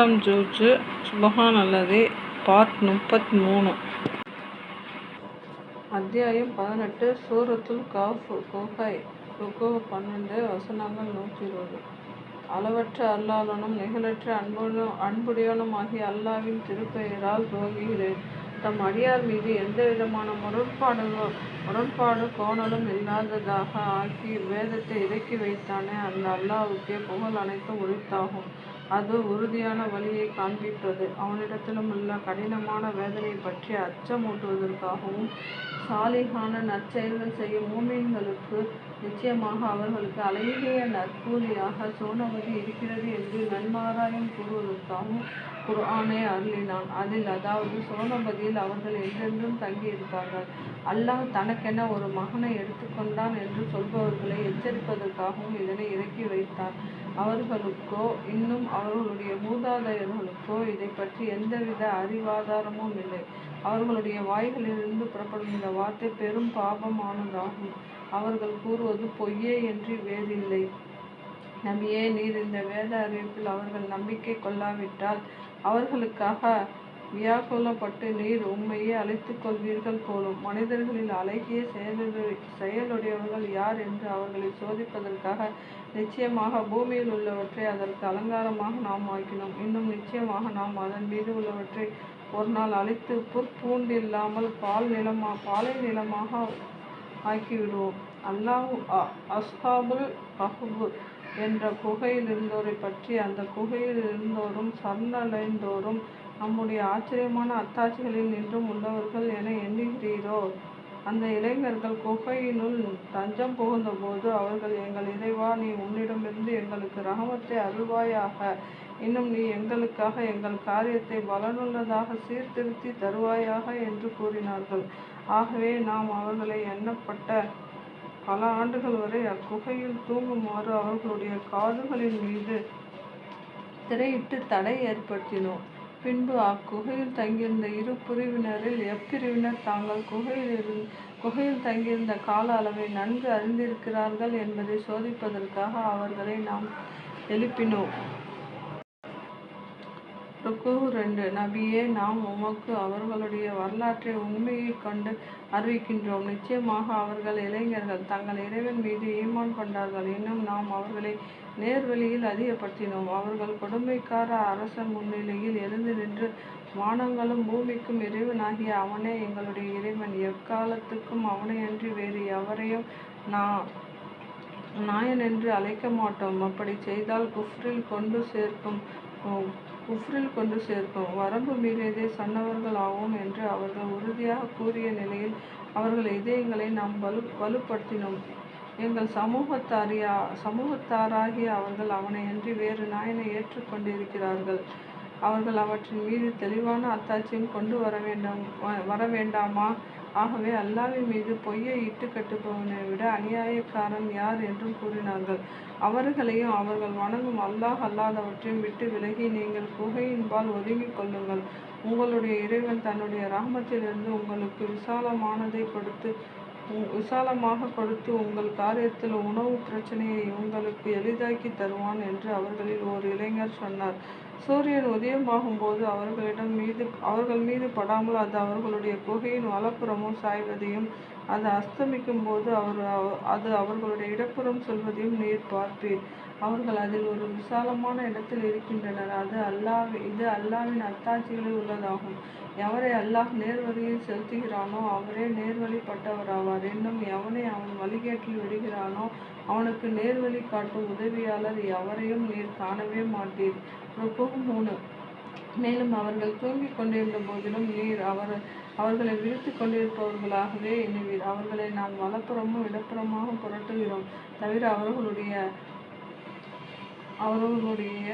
இரண்டாம் ஜூஜு சுபஹான் அல்லது பார்ட் முப்பத்தி மூணு அத்தியாயம் பதினெட்டு சூரத்துல் காஃபு குகை ருக்கு பன்னெண்டு வசனங்கள் நூற்றி இருபது அளவற்ற அல்லாதனும் நிகழற்ற அன்புடன் அன்புடையவனுமாகிய அல்லாவின் திருப்பெயரால் துவங்குகிறேன். தம் அடியார் மீது எந்தவிதமான முரண்பாடுகளோ முரண்பாடு கோணலும் இல்லாததாக ஆக்கி வேதத்தை இறக்கி வைத்தானே அந்த அல்லாவுக்கே புகழ் அனைத்தும் உரித்தாகும். அது உறுதியான வழியைக் காண்பிப்பது அவனிடத்திலுமுள்ள கடினமான வேதனை பற்றி அச்சமூட்டுவதற்காகவும் சாலிகான நற்செயல்கள் செய்யும் மூமின்களுக்கு நிச்சயமாக அவர்களுக்கு அழகிய நற்கூலியாக சோனவதி இருக்கிறது என்று நன்மாராயம் கூறுவதற்காகவும் குர்ஆனை அருளினான். அதில் அதாவது சோனபதியில் அவர்கள் என்றென்றும் தங்கியிருப்பார்கள். அல்லாஹ் தனக்கென ஒரு மகனை எடுத்துக்கொண்டான் என்று சொல்பவர்களை எச்சரிப்பதற்காகவும் இதனை இறக்கி வைத்தான் அவர்களுக்கோ இன்னும் அவர்களுடைய மூதாதையர்களுக்கோ இதை பற்றி எந்தவித அறிவாதாரமும் இல்லை. அவர்களுடைய வாய்களிலிருந்து புறப்படும் இந்த வார்த்தை பெரும் பாபமானதாகும். அவர்கள் கூறுவது பொய்யே என்று வேறில்லை. நபியே நீர் இந்த வேத அறிவிப்பில் அவர்கள் நம்பிக்கை கொள்ளாவிட்டால் அவர்களுக்காக வியாக்குலப்பட்டு நீர் உண்மையே அழைத்துக் கொள்வீர்கள் போலும். மனிதர்களில் அழகிய செயலுடைய செயலுடையவர்கள் யார் என்று அவர்களை சோதிப்பதற்காக நிச்சயமாக பூமியில் உள்ளவற்றை அதற்கு அலங்காரமாக நாம் ஆக்கினோம். இன்னும் நிச்சயமாக நாம் அதன் மீது உள்ளவற்றை ஒரு நாள் அழித்து புற்பூண்டில்லாமல் பால் நிலமா பாலை நிலமாக ஆக்கிவிடுவோம். அல்லாஹ் அஸ்ஹாபுல் கஹ்ஃப் என்ற குகையில் இருந்தோரை பற்றி அந்த குகையில் இருந்தோரும் சரணடைந்தோரும் நம்முடைய ஆச்சரியமான அத்தாட்சிகளில் நின்றும் உள்ளவர்கள் என எண்ணுகிறீரோ? அந்த இளைஞர்கள் குகையினுள் தஞ்சம் புகுந்தபோது அவர்கள் எங்கள் இறைவா நீ உன்னிடமிருந்து எங்களுக்கு ரஹமத்தை அருள்வாயாக. இன்னும் நீ எங்களுக்காக எங்கள் காரியத்தை பலனுள்ளதாக சீர்திருத்தி தருவாயாக என்று கூறினார்கள். ஆகவே நாம் அவர்களை எண்ணப்பட்ட பல ஆண்டுகள் வரை அக்குகையில் தூங்குமாறு அவர்களுடைய காதுகளின் மீது திரையிட்டு தடை ஏற்படுத்தினோம். பின்பு அக்குகையில் தங்கியிருந்த இரு பிரிவினரில் எப்பிரிவினர் தாங்கள் குகையில் இரு குகையில் தங்கியிருந்த கால அளவை நன்கு அறிந்திருக்கிறார்கள் என்பதை சோதிப்பதற்காக அவர்களை நாம் எழுப்பினோம். ருக்கு ரெண்டு. நபியே நாம் உமக்கு அவர்களுடைய வரலாற்றை உண்மையைக் கண்டு அறிவிக்கின்றோம். நிச்சயமாக அவர்கள் இளைஞர்கள். தங்கள் இறைவன் மீது ஈமான் கொண்டார்கள். இன்னும் நாம் அவர்களை நேர்வழியில் அதிகப்படுத்தினோம். அவர்கள் கொடுமைக்கார அரசன் முன்னிலையில் எழுந்து நின்று வானங்களும் பூமிக்கும் இறைவனாகிய அவனே எங்களுடைய இறைவன். எக்காலத்துக்கும் அவனையன்றி வேறு எவரையும் நான் நாயன் என்று அழைக்க மாட்டோம். அப்படி செய்தால் குஃப்ரில் கொண்டு சேர்க்கும் குஃப்ரில் கொண்டு சேர்க்கும் வரம்பு மீறியதை சன்னவர்கள் ஆவோம் என்று அவர்கள் உறுதியாக கூறிய நிலையில் அவர்கள் இதயங்களை நாம் வலு வலுப்படுத்தினோம். எங்கள் சமூகத்தாரியா சமூகத்தாராகிய அவர்கள் அவனை அன்றி வேறு நாயனை ஏற்றுக்கொண்டிருக்கிறார்கள் அவர்கள் அவற்றின் மீது தெளிவான அத்தாட்சியும் கொண்டு வர வேண்டாம் வர வேண்டாமா? ஆகவே அல்லாவின் மீது பொய்யை இட்டு கட்டுபவனை விட அநியாயக்காரன் யார் என்றும் கூறினார்கள். அவர்களையும் அவர்கள் வணங்கும் அல்லாஹ் அல்லாதவற்றையும் விட்டு விலகி நீங்கள் குகையின்பால் ஒதுங்கிக் கொள்ளுங்கள். உங்களுடைய இறைவன் தன்னுடைய ராமத்திலிருந்து உங்களுக்கு விசாலமானதை கொடுத்து விசாலமாக கொடுத்து உங்கள் காரியத்தில் உணவு பிரச்சனையை உங்களுக்கு எளிதாக்கி தருவான் என்று அவர்களில் ஒரு இளைஞர் சொன்னார். சூரியன் உதயமாகும் போது அவர்களிடம் மீது அவர்கள் மீது படாமல் அது அவர்களுடைய குகையின் வலப்புறமும் சாய்வதையும் அது அஸ்தமிக்கும் போது அவர் அது அவர்களுடைய இடப்புறம் செல்வதையும் நீர் பார்ப்பீர். அவர்கள் அதில் ஒரு விசாலமான இடத்தில் இருக்கின்றனர். அது அல்லாஹ் இது அல்லாவின் அத்தாட்சிகளில் உள்ளதாகும். எவரை அல்லாஹ் நேர்வழியில் செலுத்துகிறானோ அவரே நேர்வழிப்பட்டவராவார். இன்னும் எவனை அவன் வழிகேட்டில் விடுகிறானோ அவனுக்கு நேர்வழி காட்டும் உதவியாளர் எவரையும் நீர் காணவே மாட்டீர். மூணு மேலும் அவர்கள் தூங்கிக் கொண்டிருந்த போதிலும் நீர் அவர் அவர்களை விழித்து கொண்டிருப்பவர்களாகவே எண்ணுவீர். அவர்களை நாம் வலப்புறமும் இடப்புறமாக புரட்டுகிறோம். தவிர அவர்களுடைய அவர்களுடைய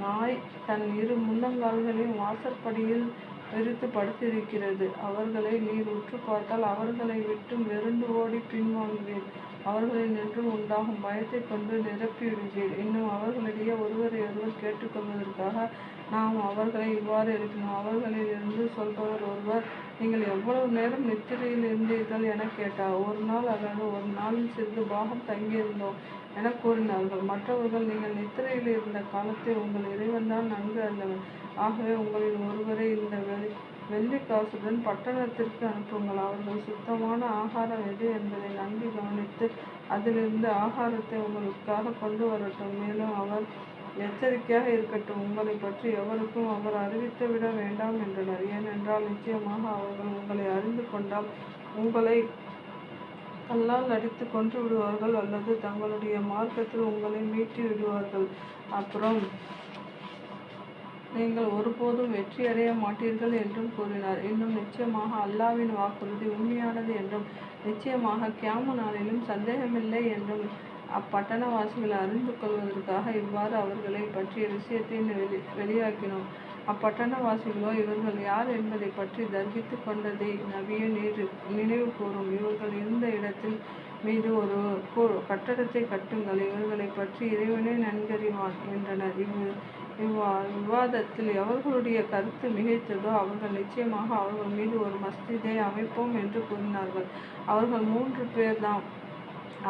நாய் தன் இரு முன்னங்கால்களையும் வாசற்படியில் விரித்து படுத்திருக்கிறது. அவர்களை நீர் உற்று பார்த்தால் அவர்களை விட்டு வெருண்டு ஓடி பின்வாங்குவீர் அவர்களில் நின்று உண்டாகும் பயத்தை கொண்டு நிரப்பிவிடுவீர் இன்னும் அவர்களிடையே ஒருவரை ஒருவர் கேட்டுக்கொள்வதற்காக நாம் அவர்களை இவ்வாறு எழுப்பினோம். அவர்களில் இருந்து சொல்பவர் ஒருவர் நீங்கள் எவ்வளவு நேரம் நித்திரையில் இருந்தீர்கள்? என கேட்டார். ஒரு நாள் அல்லது ஒரு நாளில் சிறிது பாகம் தங்கியிருந்தோம். என கூறினார்கள் மற்றவர்கள் நீங்கள் நித்திரையில் இருந்த காலத்தை உங்கள் இறைவன்தான் நன்கு அறிந்தவர் ஆகவே உங்களில் ஒருவரை இந்த வெள்ளி வெள்ளி காசுடன் பட்டணத்திற்கு அனுப்புங்கள். அவர்கள் சுத்தமான ஆகாரம் எது என்பதை நன்கு கவனித்து அதிலிருந்து ஆகாரத்தை உங்களுக்காக கொண்டு வரட்டும். மேலும் அவர் எச்சரிக்கையாக இருக்கட்டும். உங்களை பற்றி எவருக்கும் அவர் அறிவித்து விட வேண்டாம் என்றனர். ஏனென்றால் நிச்சயமாக அவர்கள் உங்களை அறிந்து கொண்டால் உங்களை கல்லால் அடித்து கொன்று விடுவார்கள் அல்லது தங்களுடைய மார்க்கத்தில் உங்களை மீட்டி விடுவார்கள். அப்புறம் நீங்கள் ஒருபோதும் வெற்றி அடைய மாட்டீர்கள் என்றும் கூறினார். இன்னும் நிச்சயமாக அல்லாவின் வாக்குறுதி உண்மையானது என்றும் நிச்சயமாக கியாம நாளிலும் சந்தேகமில்லை என்றும் அப்பட்டணவாசிகள் அறிந்து கொள்வதற்காக இவ்வாறு அவர்களை பற்றிய விஷயத்தை வெளி வெளியாக்கினோம். அப்பட்டணவாசிகளோ இவர்கள் யார் என்பதை பற்றி தர்கித்து கொண்டதை. நபியே நீர் நினைவு கூறும் இவர்கள் இருந்த இடத்தில் மீது ஒரு கட்டடத்தை கட்டுங்கள் இவர்களை பற்றி இறைவனே நன்கறிவான் என்றனர். இவ் இவ்வா விவாதத்தில் எவர்களுடைய கருத்து மிகைத்ததோ அவர்கள் நிச்சயமாக அவர்கள் மீது ஒரு மஸ்ஜிதை அமைப்போம் என்று கூறினார்கள். அவர்கள் மூன்று பேர்தான்.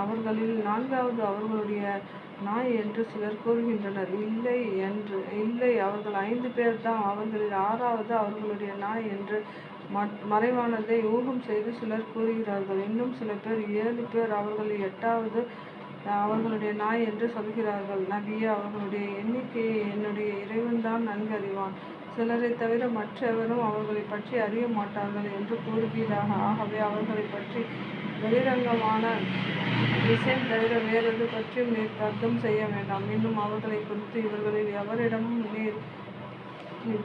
அவர்களில் நான்காவது அவர்களுடைய நாய் என்று சிலர் கூறுகின்றனர். இல்லை என்று இல்லை அவர்கள் ஐந்து பேர் தான். அவர்களில் ஆறாவது அவர்களுடைய நாய் என்று மறைவானதை ஊகம் செய்து சிலர் கூறுகிறார்கள். இன்னும் சில பேர் ஏழு பேர் அவர்களில் எட்டாவது அவர்களுடைய நாய் என்று சொல்கிறார்கள். நபியே அவர்களுடைய எண்ணிக்கையை என்னுடைய இறைவன் தான் நன்கு அறிவான் சிலரை தவிர மற்றவரும் அவர்களை பற்றி அறிய மாட்டார்கள் என்று கூறுகிறார்கள் ஆகவே அவர்களை பற்றி வெளிரங்கமான விஷயம் தவிர வேறெது பற்றியும் நீர் அர்த்தம் செய்ய வேண்டாம். இன்னும் அவர்களை குறித்து இவர்களில் எவரிடமும் நீர்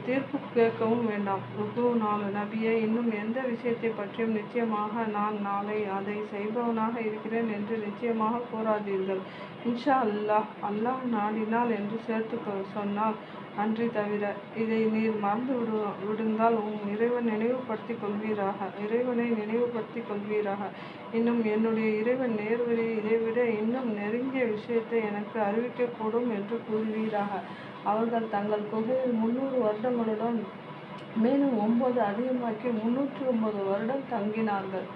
தீர்ப்பு கேட்கவும் வேண்டாம். ருக்கு நாலு நபியே இன்னும் எந்த விஷயத்தை பற்றியும் நிச்சயமாக நான் நாளை அதை செய்பவனாக இருக்கிறேன் என்று நிச்சயமாக கூறாதீர்கள். இன்ஷா அல்லாஹ் அல்லாஹ் நாடினால் என்று சேர்த்து சொன்னால் அன்றி தவிர இதை நீர் மறந்து விடு விடுந்தால் உன் இறைவன் நினைவுபடுத்திக் கொள்வீராக இறைவனை நினைவுபடுத்திக் கொள்வீராக. இன்னும் என்னுடைய இறைவன் நேர்வழி இதைவிட இன்னும் நெருங்கிய விஷயத்தை எனக்கு அறிவிக்கக்கூடும் என்று கூறுவீராக. அவர்கள் தங்கள் குகையில் முந்நூறு வருடங்களுடன் மேலும் ஒன்பது அதிகமாக்கி முன்னூற்றி ஒன்பது வருடம் தங்கினார்கள்.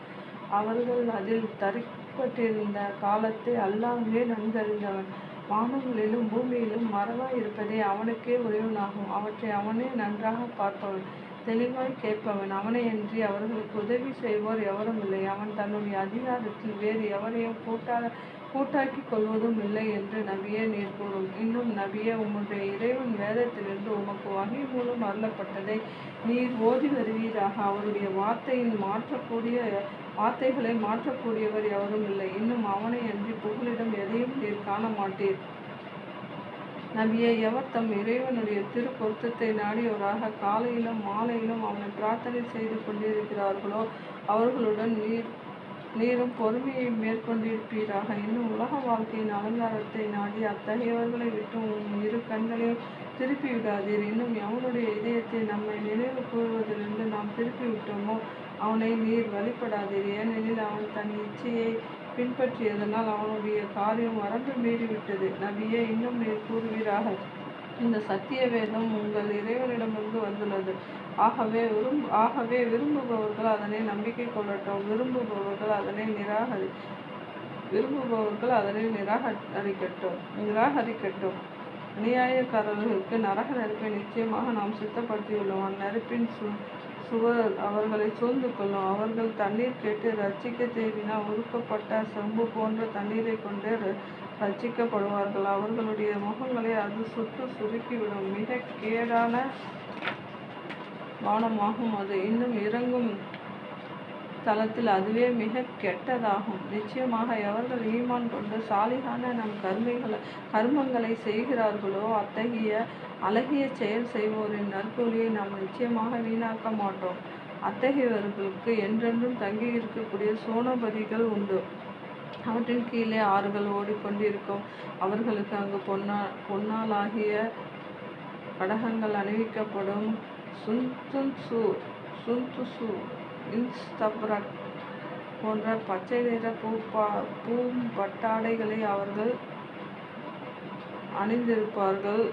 அவர்கள் அதில் தரிப்பட்டிருந்த காலத்தை அல்லாஹ்வே நன்கறிந்தவன். வானங்களிலும் பூமியிலும் மரபாய் இருப்பதே அவனுக்கே உரியவனாகும். அவற்றை அவனே நன்றாக பார்ப்பவன் தெளிவாய் கேட்பவன். அவனையன்றி அவர்களுக்கு உதவி செய்வோர் எவரும் இல்லை. அவன் தன்னுடைய அதிகாரத்தில் வேறு எவரையும் கூட்டாக கூட்டாக்கி கொள்வதும் இல்லை என்று நபியே நீர் கூறும். இன்னும் நபியே உம்முடைய இறைவன் வேதத்திலிருந்து உமக்கு வகை மூலம் அருளப்பட்டதை நீர் ஓதி வருவீராக. அவருடைய வார்த்தையின் மாற்றக்கூடிய வார்த்தைகளை மாற்றக்கூடியவர் எவரும் இல்லை. இன்னும் அவனை அன்றி புகலிடம் எதையும் நீர் காண மாட்டீர் நபியை எவர் தம் இறைவனுடைய திரு பொருத்தத்தை நாடியவராக காலையிலும் மாலையிலும் அவனை பிரார்த்தனை செய்து கொண்டிருக்கிறார்களோ அவர்களுடன் நீர் நீரும் பொறுமையை மேற்கொண்டிருப்பீராக. இன்னும் உலக வாழ்க்கையின் அலங்காரத்தை நாடி அத்தகையவர்களை விட்டு உன் இரு கண்களையும் திருப்பி விடாதீர் இன்னும் எவனுடைய இதயத்தை நம்மை நினைவு கூறுவதிலிருந்து நாம் திருப்பி விட்டோமோ அவனை நீர் வழிபடாதீர். ஏனெனில் அவன் தன் இச்சையை பின்பற்றியதனால் அவனுடைய காரியம் வரம்பு மீறிவிட்டது. நபியே இன்னும் நீர் கூறுவீராக. இந்த சத்திய வேதம் உங்கள் இறைவனிடமிருந்து வந்துள்ளது. ஆகவே விரும்பு ஆகவே விரும்புபவர்கள் அதனை நம்பிக்கை கொள்ளட்டும். விரும்புபவர்கள் அதனை நிராகரி விரும்புபவர்கள் அதனை நிராகரிக்கட்டும். நிராகரிக்கட்டும். அநியாயக்காரர்களுக்கு நரக நெருப்பை நிச்சயமாக நாம் சித்தப்படுத்தியுள்ளோம். அந்நெருப்பின் சு சுவர் அவர்களை சூழ்ந்து கொள்ளும். அவர்கள் தண்ணீர் கேட்டு ரட்சிக்க தேடினால் உருக்கப்பட்ட செம்பு போன்ற தண்ணீரை கொண்டு ரட்சிக்கப்படுவார்கள். அவர்களுடைய முகங்களை அது சுட்டு சுருக்கிவிடும். மிக கேடான வானமாகும் அது இன்னும் இறங்கும் தளத்தில் அதுவே மிக கெட்டதாகும். நிச்சயமாக எவர்கள் ஈமான் கொண்டு சாலிகான நம் கர்மைகளை கர்மங்களை செய்கிறார்களோ அத்தகைய அழகிய செயல் செய்வோரின் நற்கூலியை நாம் நிச்சயமாக வீணாக்க மாட்டோம். அத்தகையவர்களுக்கு என்றென்றும் தங்கி இருக்கக்கூடிய சோனபதிகள் உண்டு. அவற்றின் கீழே ஆறுகள் ஓடிக்கொண்டிருக்கும். அவர்களுக்கு அங்கு பொன்னா பொன்னாலாகிய கடகங்கள் அணிவிக்கப்படும். சுந்துன்சு சுந்துசு இன்ஸ்தப்ரக் போன்ற பச்சை நிற பூப்பா பூம்பட்டாடைகளை அவர்கள் அணிந்திருப்பார்கள்.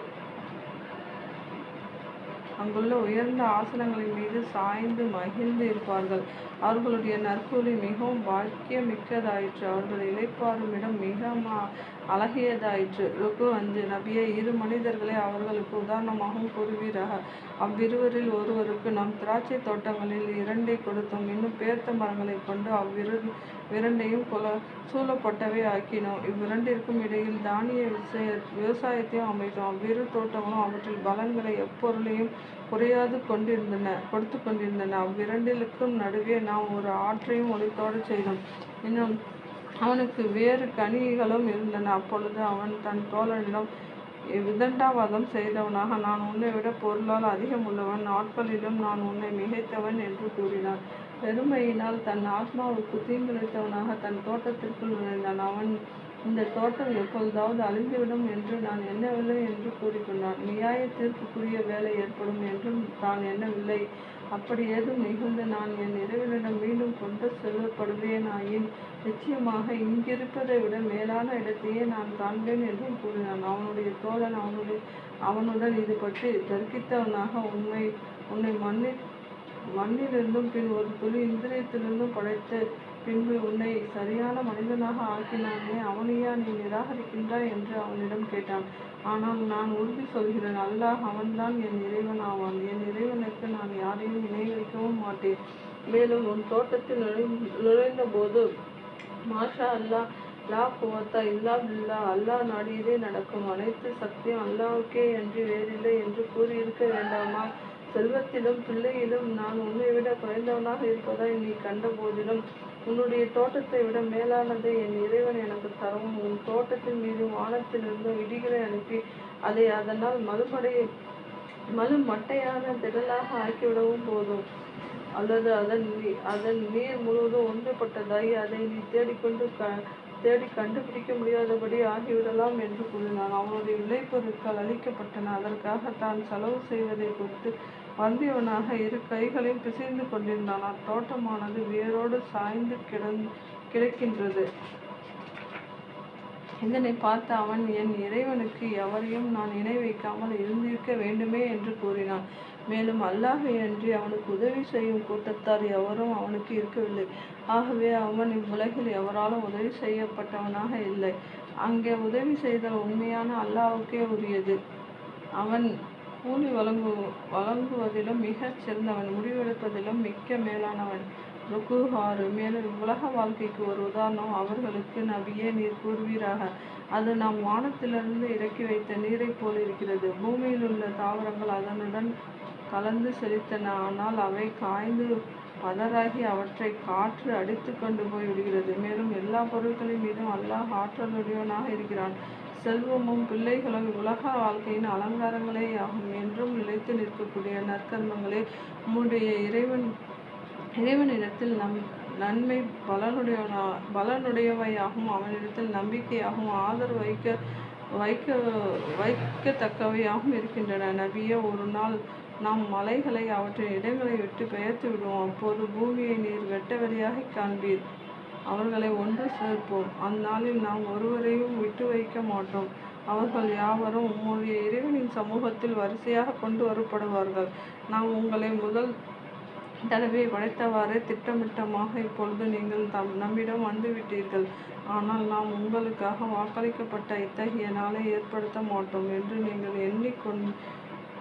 அங்குள்ள உயர்ந்த ஆசனங்களின் மீது சாய்ந்து மகிழ்ந்து இருப்பார்கள். அவர்களுடைய நற்கூலி மிகவும் பாக்கியமிக்கதாயிற்று அவர்கள் இழைப்பாரும் இடம் மிக அழகியதாயிற்று. ருக்கு அஞ்சு நபியை இரு மனிதர்களை அவர்களுக்கு உதாரணமாகவும் கூறுவீராக. அவ்விருவரில் ஒருவருக்கு நாம் திராட்சை தோட்டங்களில் இரண்டை கொடுத்தோம். இன்னும் பேர்த்த மரங்களை கொண்டு அவ்விரு இரண்டையும் கொல சூழப்பட்டவை ஆக்கினோம். இவ்விரண்டிற்கும் இடையில் தானிய விசய விவசாயத்தையும் அமைத்தோம். அவ்விரு தோட்டங்களும் அவற்றில் பலன்களை எப்பொருளையும் குறையாது கொண்டிருந்தன கொடுத்து கொண்டிருந்தன. அவ்விரண்டிலுக்கும் நடுவே நாம் ஒரு ஆற்றையும் ஒளித்தோடு செய்தோம். இன்னும் அவனுக்கு வேறு கனிகளும் இருந்தன. அப்பொழுது அவன் தன் தோழனிடம் விதண்டாவாதம் செய்தவனாக நான் உன்னை விட பொருளால் அதிகம் உள்ளவன். நாட்களிலும் நான் உன்னை மிகைத்தவன் என்று கூறினார் பெருமையினால் தன் ஆத்மாவுக்கு தீங்கிழைத்தவனாக தன் தோட்டத்திற்குள் நுழைந்தான். அவன் இந்த தோட்டம் எப்பொழுதாவது அழிந்துவிடும் என்று நான் எண்ணவில்லை என்று கூறிக்கொண்டான். நியாய தீர்ப்புக்குரிய வேலை ஏற்படும் என்றும் தான் எண்ணவில்லை. அப்படி ஏதும் நிகழ்ந்து நான் என் இறைவனிடம் மீண்டும் கொண்டு செல்லப்படுவேனாயின்? நிச்சயமாக இங்கிருப்பதை விட மேலான இடத்தையே நான் காண்பேன் என்றும் கூறினான். அவனுடைய தோழன் அவனுடைய அவனுடன் இது பற்றி தர்க்கித்தவனாக உண்மை உன்னை மண்ணில் மண்ணிலிருந்தும் பின் ஒரு துளி இந்திரியத்திலிருந்தும் படைத்து பின்பு உன்னை சரியான மனிதனாக ஆக்கினானே அவனையா நீ நிராகரிக்கின்றாய் என்று அவனிடம் கேட்டான். ஆனால் நான் உறுதி சொல்கிறேன் அல்லாஹ் அவன்தான் என் இறைவன் ஆவான் என் இறைவனுக்கு நான் யாரையும் இணை வைக்கவும் மாட்டேன். மேலும் உன் தோட்டத்தில் நுழை நுழைந்த போது மாஷா அல்லாஹ் லா குவத்தா இல்லா பில்லா அல்லாஹ் நாடியதே நடக்கும். அனைத்து சக்தியும் அல்லாவுக்கே என்று வேறில்லை என்று கூறியிருக்க வேண்டாமா? செல்வத்திலும் பிள்ளையிலும் நான் உன்னை விட குறைந்தவனாக இருப்பதாய் நீ கண்ட போதிலும் உன்னுடைய தோட்டத்தை விட மேலானதை என் இறைவன் எனக்கு தரவும் உன் தோட்டத்தின் மீது வானத்திலிருந்து இடிகளை அனுப்பி அதை அதனால் மறுபடை மறு மட்டையான திடலாக ஆக்கிவிடவும் போதும். அல்லது அதன் அதன் நீர் முழுவதும் ஒன்றுபட்டதாய் அதை நீ தேடிக்கொண்டு க தேடி கண்டுபிடிக்க முடியாதபடி ஆகிவிடலாம் என்று கூறினான். அவனுடைய விளைபொருட்கள் அளிக்கப்பட்டன அதற்காக தான் செலவு செய்வதை குறித்து வந்தியவனாக இரு கைகளையும் பிசைந்து கொண்டிருந்தான். அத்தோட்டமானது வேரோடு சாய்ந்து கிடந் கிடக்கின்றது. இதனை பார்த்த அவன் என் இறைவனுக்கு எவரையும் நான் இணை வைக்காமல் இருந்திருக்க வேண்டுமே என்று கூறினான். மேலும் அல்லாஹை அன்றி அவனுக்கு உதவி செய்யும் கூட்டத்தார் எவரும் அவனுக்கு இருக்கவில்லை. ஆகவே அவன் இவ்வுலகில் எவராலும் உதவி செய்யப்பட்டவனாக இல்லை. அங்கே உதவி செய்தல் உண்மையான அல்லாவுக்கே உரியது. அவன் கூலி வழங்கு வழங்குவதிலும் மிகச் சிறந்தவன் முடிவெடுப்பதிலும் மிக்க மேலானவன். ருக்கு ஆறு மேலும் உலக வாழ்க்கைக்கு ஒரு உதாரணம் அவர்களுக்கு நபியே நீர் கூறுவீராக. அது நாம் வானத்திலிருந்து இறக்கி வைத்த நீரைப் போல் இருக்கிறது. பூமியில் உள்ள தாவரங்கள் அதனுடன் கலந்து செழித்தன ஆனால் அவை காய்ந்து பதறாகி அவற்றை காற்று அடித்து கொண்டு போய் விடுகிறது. மேலும் எல்லா பொருட்களின் மீதும் அல்லாஹ் ஆற்றலுடையவனாக இருக்கிறான். செல்வமும் பிள்ளைகளும் உலக வாழ்க்கையின் அலங்காரங்களே ஆகும் என்றும் நிலைத்து நிற்கக்கூடிய நற்கர்மங்களே உம்முடைய இறைவன் இறைவனிடத்தில் நம் நன்மை பலனுடையவனா பலனுடையவையாகவும் அவனிடத்தில் நம்பிக்கையாகவும் ஆதரவு வைக்க வைக்க வைக்கத்தக்கவையாகவும் இருக்கின்றன. நபியே ஒரு நாள் நாம் மலைகளை அவற்றின் இடங்களை விட்டு பெயர்த்து விடுவோம். அப்போது பூமியை நீர் வெட்ட வெளியாக காண்பீர். அவர்களை ஒன்று சேர்ப்போம். அந்நாளில் நாம் ஒருவரையும் விட்டு வைக்க மாட்டோம். அவர்கள் யாவரும் உம்முடைய இறைவனின் சமூகத்தில் வரிசையாக கொண்டு வரப்படுவார்கள். நாம் உங்களை முதல் தடவை படைத்தவாறே திட்டமிட்டமாக இப்பொழுது நீங்கள் தம் நம்மிடம் வந்துவிட்டீர்கள். ஆனால் நாம் உங்களுக்காக வாக்களிக்கப்பட்ட இத்தகைய நாளை ஏற்படுத்த மாட்டோம் என்று நீங்கள் எண்ணிக்கொண்டு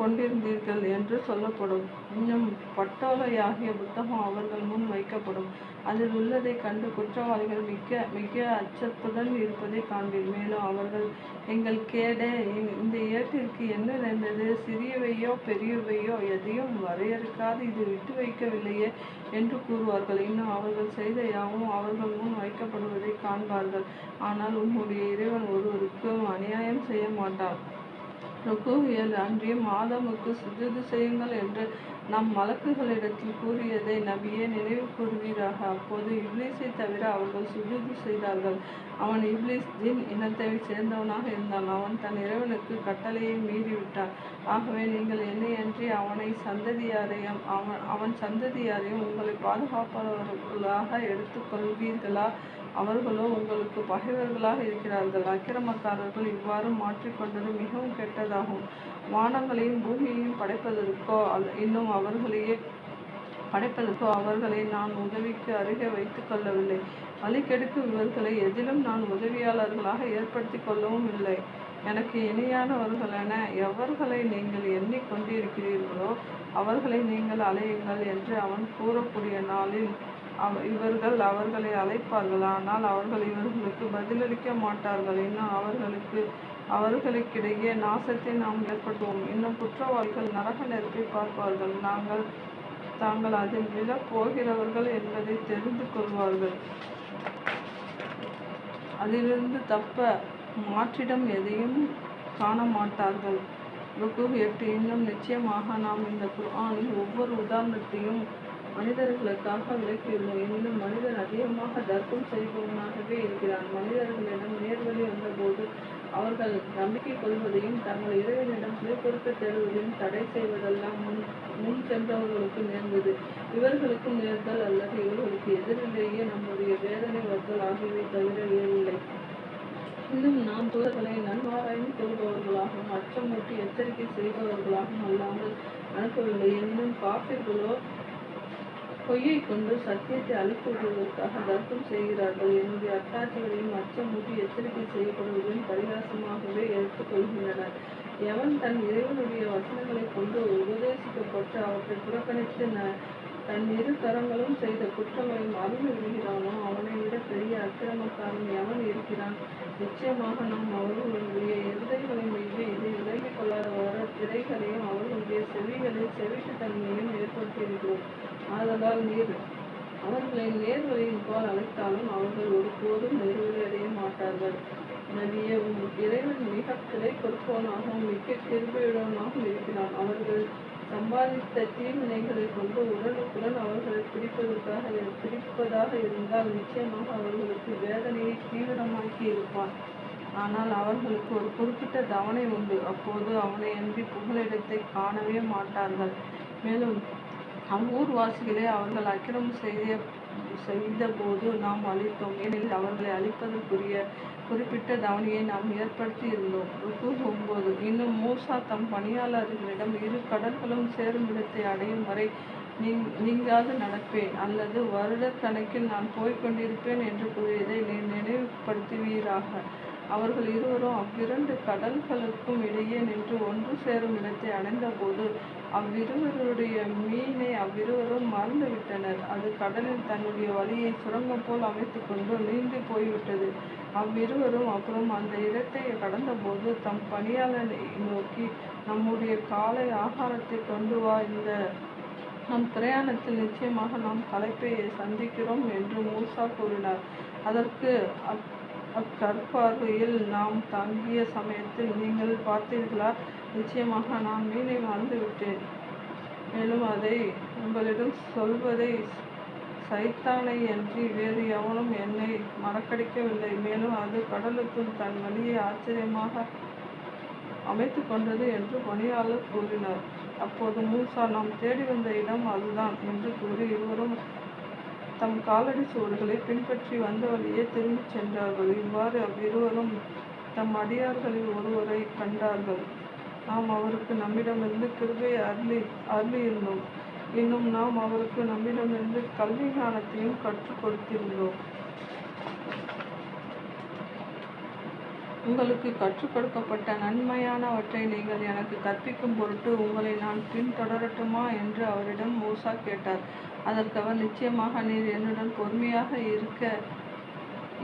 கொண்டிருந்தீர்கள் என்று சொல்லப்படும். இன்னும் பட்டோலையாகிய புத்தகம் அவர்கள் முன் வைக்கப்படும். அதில் உள்ளதை கண்டு குற்றவாளிகள் மிக்க மிக அச்சத்துடன் இருப்பதை காண்பீர். மேலும் அவர்கள் எங்கள் கேடே இந்த ஏட்டிற்கு என்ன நடந்தது? சிறியவையோ பெரியவையோ எதையும் வரையறுக்காது. இது விட்டு வைக்கவில்லையே என்று கூறுவார்கள். இன்னும் அவர்கள் செய்த யாவும் அவர்கள் முன் வைக்கப்படுவதை காண்பார்கள். ஆனால் உன்னுடைய இறைவன் ஒருவருக்கும் அநியாயம் செய்ய மாட்டார். ருக்குவியல் அன்றியும் மாதமுக்கு சுஜூது செய்யுங்கள் என்று நம் மலக்குகளிடத்தில் கூறியதை நபியே நினைவு கூறுவீராக. அப்போது இப்லீஸை தவிர அவர்கள் சுஜூது செய்தார்கள். அவன் இப்லீஸ் ஜின் இனத்தை சேர்ந்தவனாக இருந்தான். அவன் தன் இறைவனுக்கு கட்டளையை மீறிவிட்டான் ஆகவே நீங்கள் என்னை அன்றி அவனை சந்ததியாரையும் அவன் அவன் சந்ததியாரையும் உங்களை பாதுகாப்பவர்களாக எடுத்துக்கொள்வீர்களா? அவர்களோ உங்களுக்கு பகைவர்களாக இருக்கிறார்கள். அக்கிரமக்காரர்கள் இவ்வாறு மாற்றிக்கொண்டது மிகவும் கெட்டதாகும். வானங்களையும் பூமியையும் படைப்பதற்கோ இன்னும் அவர்களையே படைப்பதற்கோ அவர்களை நான் உதவிக்கு அருகே வைத்து கொள்ளவில்லை. வழிகெடுக்கும் இவர்களை எதிலும் நான் உதவியாளர்களாக ஏற்படுத்தி கொள்ளவும் இல்லை. எனக்கு இணையானவர்களென எவர்களை நீங்கள் எண்ணிக்கொண்டிருக்கிறீர்களோ அவர்களை நீங்கள் அலையுங்கள் என்று அவன் கூறக்கூடிய நாளில் இவர்கள் அவர்களை அழைப்பார்கள். ஆனால் அவர்கள் இவர்களுக்கு பதிலளிக்க மாட்டார்கள். இன்னும் அவர்களுக்கு அவர்களுக்கிடையே நாசத்தை நாம் ஏற்படுத்துவோம். இன்னும் குற்றவாளிகள் நரக நெருப்பை பார்ப்பார்கள். நாங்கள் தாங்கள் அதில் விழப் போகிறவர்கள் என்பதை தெரிந்து கொள்வார்கள். அதிலிருந்து தப்ப மாற்றிடம் எதையும் காண மாட்டார்கள் ருக்கு எட்டு இன்னும் நிச்சயமாக நாம் இந்த குர்ஆனில் ஒவ்வொரு உதாரணத்தையும் மனிதர்களுக்காக விளக்கியுள்ளோம் எனினும் மனிதன் அதிகமாக தர்க்கம் செய்பவனாகவே இருக்கிறான். மனிதர்களிடம் நேர்வழி வந்தபோது அவர்கள் நம்பிக்கை கொள்வதையும் தங்கள் இறைவனிடம் பிழைப்பொருத்த தேடுவதையும் தடை செய்வதெல்லாம் முன் முன் சென்றவர்களுக்கு நேர்ந்தது. இவர்களுக்கும் நேர்தல் அல்லது இவர்களுக்கு எதிரிலேயே நம்முடைய வேதனை வத்தல் ஆகியவை தவிர வேறில்லை. இன்னும் நாம் தூதர்களை நன்மாராய்ந்து கொள்பவர்களாகவும் அச்சமூட்டி எச்சரிக்கை செய்பவர்களாகவும் அல்லாமல் அனுப்பவில்லை. எனினும் காஃபிர்களோ பொய்யை கொண்டு சத்தியத்தை அழித்து தர்க்கம் செய்கிறார்கள் என்னுடைய அத்தாட்சிகளையும் அச்சமூட்டி எச்சரிக்கை செய்யப்படுவதையும் பரிகாசமாகவே எடுத்துக்கொள்கின்றனர் எவன் தன் இறைவனுடைய வசனங்களை கொண்டு உபதேசிக்கப்பட்டு அவற்றை புறக்கணித்து தன் இரு கரங்களும் செய்த குற்றங்களையும் அறிந்து விடுகிறானோ அவனை விட பெரிய அக்கிரமக்காரன் எவன் இருக்கிறான்? நிச்சயமாக நாம் அவர்களுடைய இருதைகளின் மீது இது விலகிக் கொள்ளாத வர திரைகளையும் அவர்களுடைய செவிகளில் செவிட்டுத்தன்மையும் ஏற்படுத்தியிருக்கிறோம் ஆதலால் நீர் அவர்களை நேர்வழியில் போல் அழைத்தாலும் அவர்கள் ஒருபோதும் நெருவழி அடைய மாட்டார்கள். நபியே உம் இறைவன் மிக கிளை கொடுப்பவனாகவும் மிக்க கிருபையுடனாகவும் இருக்கிறான். அவர்கள் சம்பாதித்த தீவினைகளை கொண்டு உடனுக்குடன் அவர்களை பிடிப்பதற்காக பிடிப்பதாக இருந்தால் நிச்சயமாக அவர்களுக்கு வேதனையை தீவிரமாக்கி இருப்பான். ஆனால் அவர்களுக்கு ஒரு குறிப்பிட்ட தவணை உண்டு. அப்போது அவனை அன்றி புகலிடத்தை காணவே மாட்டார்கள். மேலும் அவ்வூர்வாசிகளை அவர்கள் அக்கிரமம் செய்த செய்தபோது நாம் அழித்தோம். ஏனெனில் அவர்களை அழிப்பதற்குரிய குறிப்பிட்ட தவணையை நாம் ஏற்படுத்தி இருந்தோம் ருக்கு ஒன்பது. இன்னும் மூசா தம் பணியாளர்களிடம் இரு கடல்களும் சேரும் இடத்தை அடையும் வரை நீங் நீங்காது நடப்பேன். அல்லது வருட கணக்கில் நான் போய்க் கொண்டிருப்பேன் என்று கூறியதை நீ நினைவுபடுத்துவீராக. அவர்கள் இருவரும் அவ்விரண்டு கடல்களுக்கும் இடையே நின்று ஒன்று சேரும் இடத்தை அடைந்தபோது அவ்விருவருடைய மீனை அவ்விருவரும் மறந்துவிட்டனர். அது கடலில் தன்னுடைய வழியை சுரங்கம் போல் அமைத்து கொண்டு நீந்து போய்விட்டது. அவ்விருவரும் அப்புறம் அந்த இடத்தை கடந்தபோது தம் பணியாளனை நோக்கி நம்முடைய காலை ஆகாரத்தை கொண்டு வா இந்த நம் பிரயாணத்தில் நிச்சயமாக நாம் களைப்பை சந்திக்கிறோம் என்று மூசா கூறினார். அதற்கு அப் அக்கற்பார்வையில் நாம் தங்கிய சமயத்தில் நீங்கள் பார்த்தீர்களா? நிச்சயமாக நான் மீனை மறந்துவிட்டேன் மேலும் அதை உங்களிடம் சொல்வதை சைத்தானை அன்றி வேறு எவனும் என்னை மறக்கடிக்கவில்லை. மேலும் அது கடலுக்குள் தன் வழியை ஆச்சரியமாக அமைத்து கொண்டது என்று பணியாளர் கூறினார். அப்போது மூசா நாம் தேடி வந்த இடம் அதுதான் என்று கூறி இருவரும் தம் காலடி சுவடுகளை பின்பற்றி வந்த வழியே திரும்பிச் சென்றார்கள். இவ்வாறு அவ்விருவரும் தம் அடியார்களில் ஒருவரை கண்டார்கள். நாம் அவருக்கு நம்மிடமிருந்து கிருபை அருளி அருளியிருந்தோம். இன்னும் நாம் அவருக்கு நம்மிடமிருந்து கல்வி ஞானத்தையும் கற்றுக் கொடுத்திருந்தோம். உங்களுக்கு கற்றுக் கொடுக்கப்பட்ட நன்மையானவற்றை நீங்கள் எனக்கு கற்பிக்கும் பொருட்டு உங்களை நான் பின்தொடரட்டுமா என்று அவரிடம் மூசா கேட்டார். அதற்கு அவர் நிச்சயமாக நீர் என்னுடன் பொறுமையாக இருக்க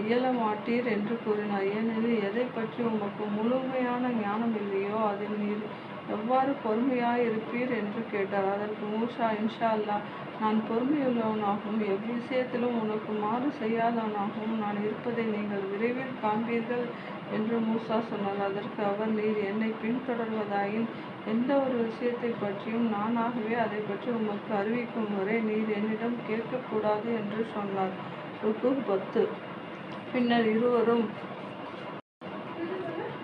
இயலமாட்டீர் என்று கூறினார். ஏனெனில் எதை பற்றி உமக்கு முழுமையான ஞானம் இல்லையோ அதில் நீர் எவ்வாறு பொறுமையாய் இருப்பீர் என்று கேட்டார். அதற்கு மூஷா இன்ஷா அல்லா நான் பொறுமையுள்ளவனாகவும் எவ்விஷயத்திலும் உனக்கு மாறு செய்யாதவனாகவும் நான் இருப்பதை நீங்கள் விரைவில் காண்பீர்கள் என்று மூசா சொன்னார். அதற்கு அவர் நீர் என்னை பின்தொடர்வதாயின் எந்த ஒரு விஷயத்தை பற்றியும் நானாகவே அதை பற்றி உமக்கு அறிவிக்கும் வரை நீர் என்னிடம் கேட்கக்கூடாது என்று சொன்னார். ருக்கு பத்து. பின்னர் இருவரும்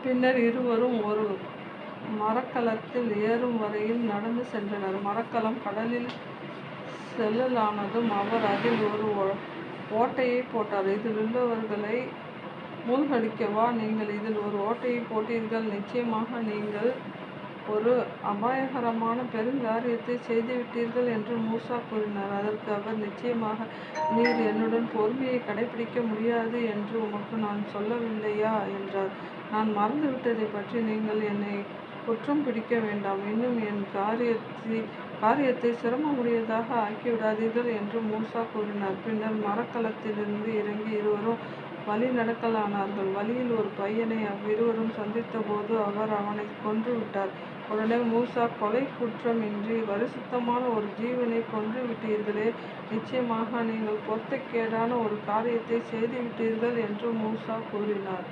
பின்னர் இருவரும் ஒரு மரக்கலத்தில் ஏறும் வரையில் நடந்து சென்றனர் மரக்கலம் கடலில் செல்லலானதும் அவர் அதில் ஒரு ஓ- ஓட்டையை போட்டார் இதில் உள்ளவர்களை மூழ்கடிக்கவா நீங்கள் இதில் ஒரு ஓட்டையை போட்டீர்கள் நிச்சயமாக நீங்கள் ஒரு அபாயகரமான பெருங்காரியத்தை செய்துவிட்டீர்கள் என்று மூசா கூறினார். அதற்கு அவர் நிச்சயமாக நீர் என்னுடன் பொறுமையை கடைப்பிடிக்க முடியாது என்று உமக்கு நான் சொல்லவில்லையா? என்றார். நான் மறந்துவிட்டதைப் பற்றி நீங்கள் என்னை குற்றம் பிடிக்க வேண்டாம். இன்னும் என் காரியத்தை காரியத்தை சிரமமுடையதாக ஆக்கிவிடாதீர்கள் என்று மூசா கூறினார். பின்னர் மரக்கலத்திலிருந்து இறங்கி இருவரும் வழி நடக்கலானார்கள். வழியில் ஒரு பையனை அவ்விருவரும் சந்தித்தபோது அவர் அவனைக் கொன்றுவிட்டார். உடனே மூசா கொலை குற்றமின்றி வரிசுத்தமான ஒரு ஜீவனை கொன்று விட்டீர்களே நிச்சயமாக நீங்கள் பொத்தக்கேடான ஒரு காரியத்தை செய்துவிட்டீர்கள் என்று மூசா கூறினார்.